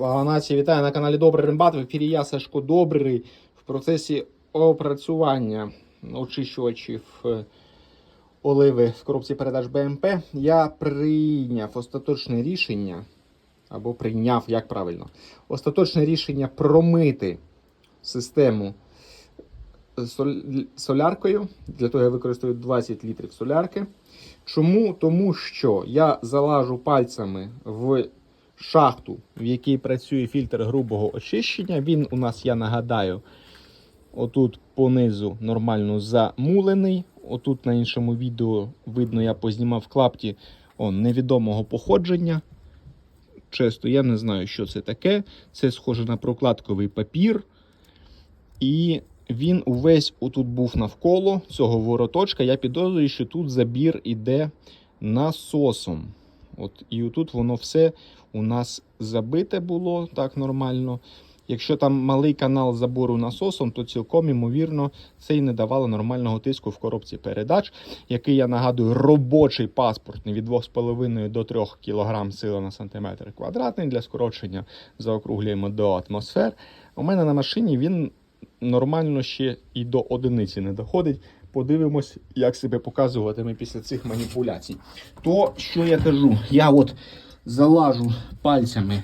Слава нації, вітаю на каналі Добрий Рембат. В ефірі я Сашко Добрий в процесі опрацювання очищувачів е, оливи в коробці передач БМП. Я прийняв остаточне рішення, або прийняв, як правильно, остаточне рішення промити систему соляркою. Для того я використовую 20 літрів солярки. Чому? Тому що я залажу пальцями в шахту, в якій працює фільтр грубого очищення. Він у нас, я нагадаю, отут понизу нормально замулений. Отут на іншому відео видно, я познімав клапті он, невідомого походження. Чесно, я не знаю, що це таке. Це схоже на прокладковий папір. І він увесь отут був навколо цього вороточка. Я підозрюю, що тут забір іде насосом. От, і отут воно все у нас забите було так нормально. Якщо там малий канал забору насосом, то цілком ймовірно це і не давало нормального тиску в коробці передач, який я нагадую, робочий паспортний від 2,5 до 3 кг сила на сантиметр квадратний для скорочення заокруглюємо до атмосфер. У мене на машині він нормально ще і до одиниці не доходить. Подивимось, як себе показуватиме після цих маніпуляцій. То, що я кажу, я от залажу пальцями.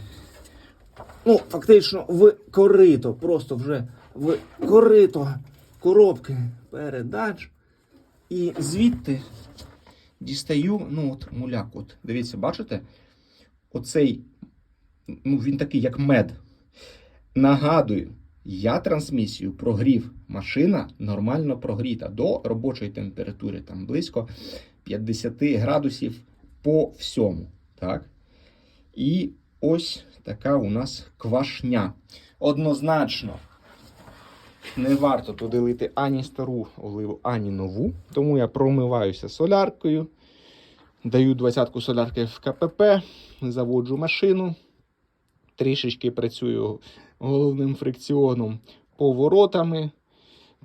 Ну, фактично, в корито, просто вже в корито коробки передач. І звідти дістаю, ну от муляк. От, дивіться, бачите? Оцей, ну він такий, як мед. Нагадую, я трансмісію прогрів. Машина нормально прогріта до робочої температури, там близько 50 градусів по всьому. Так? І ось така у нас квашня. Однозначно, не варто туди лити ані стару оливу, ані нову. Тому я промиваюся соляркою. Даю двадцятку солярки в КПП, заводжу машину. Трішечки працюю головним фрикціоном поворотами.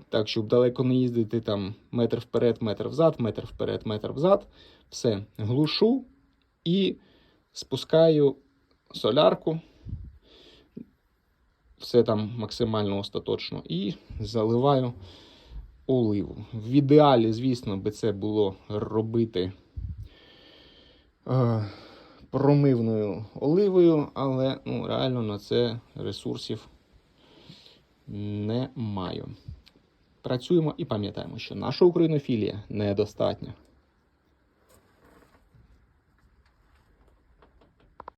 Так, щоб далеко не їздити там метр вперед, метр взад, метр вперед, метр взад. Все, глушу і спускаю солярку. Все там максимально остаточно. І заливаю оливу. В ідеалі, звісно, би це було робити е, промивною оливою, але ну, реально на це ресурсів не маю. Працюємо і пам'ятаємо, що наша українофілія недостатня.